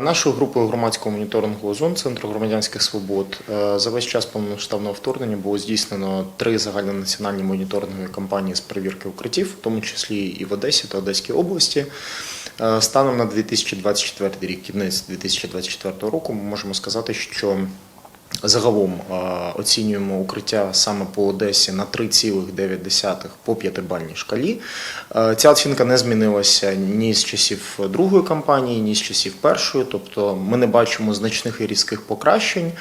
Нашою групою громадського моніторингу ОЗОН Центру громадянських свобод е, за весь час повномасштабного вторгнення було здійснено три загальнонаціональні моніторингові кампанії з перевірки укриттів, в тому числі і в Одесі та Одеській області. Е, Станом на 2024 рік, кінець 2024 року, ми можемо сказати, що Загалом е, оцінюємо укриття саме по Одесі на 3,9 по п'ятибальній шкалі. Е, Ця оцінка не змінилася ні з часів другої кампанії, ні з часів першої. Тобто ми не бачимо значних і різких покращень,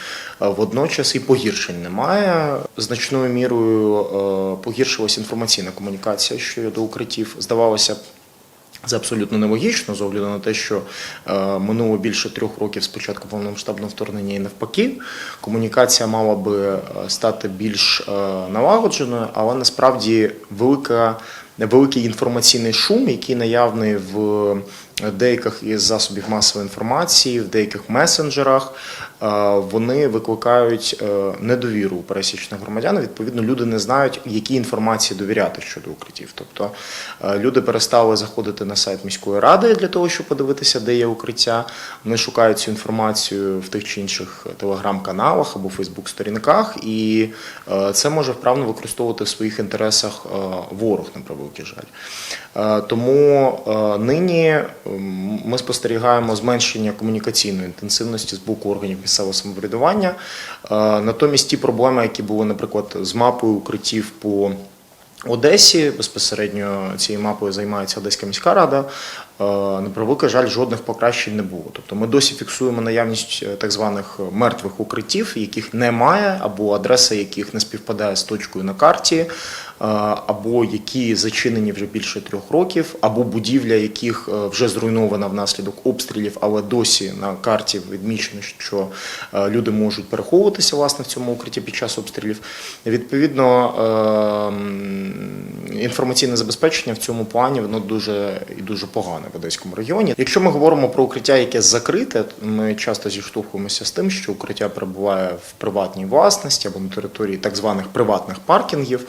е, водночас і погіршень немає. Значною мірою погіршилася інформаційна комунікація щодо укриттів. Здавалося б, це абсолютно нелогічно, з огляду на те, що е, минуло більше трьох років з початку повномасштабного вторгнення і навпаки. Комунікація мала би е, стати більш е, налагодженою, але насправді велика. Великий інформаційний шум, який наявний в деяких із засобів масової інформації, в деяких месенджерах, е, вони викликають е, недовіру у пересічних громадян. Відповідно, люди не знають, якій інформації довіряти щодо укриттів. Тобто е, люди перестали заходити на сайт міської ради для того, щоб подивитися, де є укриття. Вони шукають цю інформацію в тих чи інших телеграм-каналах або фейсбук-сторінках, і це може вправно використовувати в своїх інтересах ворог, на превеликий жаль. Тому нині ми спостерігаємо зменшення комунікаційної інтенсивності з боку органів місцевого самоврядування. Е, Натомість ті проблеми, які були, наприклад, з мапою укриттів по Одесі безпосередньо цією мапою займається Одеська міська рада. Е, На превеликий жаль, жодних покращень не було. Тобто ми досі фіксуємо наявність е, так званих мертвих укриттів, яких немає, або адреса яких не співпадає з точкою на карті, е, або які зачинені вже більше трьох років, або будівля, яких е, вже зруйнована внаслідок обстрілів, але досі на карті відмічено, що е, люди можуть переховуватися власне в цьому укритті під час обстрілів. Відповідно, е, інформаційне забезпечення в цьому плані воно дуже і дуже погане в Одеському регіоні. Якщо ми говоримо про укриття, яке закрите, ми часто зіштовхуємося з тим, що укриття перебуває в приватній власності або на території так званих приватних паркінгів.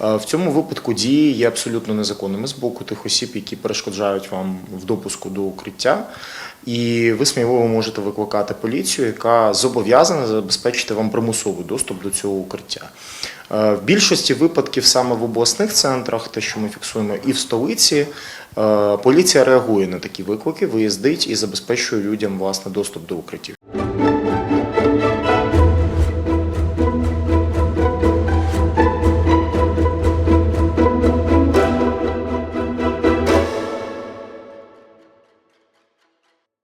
Е, В цьому випадку дії є абсолютно незаконними з боку тих осіб, які перешкоджають вам в допуску до укриття. І ви сміливо можете викликати поліцію, яка зобов'язана забезпечити вам примусовий доступ до цього укриття. Е, В більшості випадків саме в обласних центрах, те, що ми фіксуємо, і в столиці, е, поліція реагує на такі виклики, виїздить і забезпечує людям власне доступ до укриттів.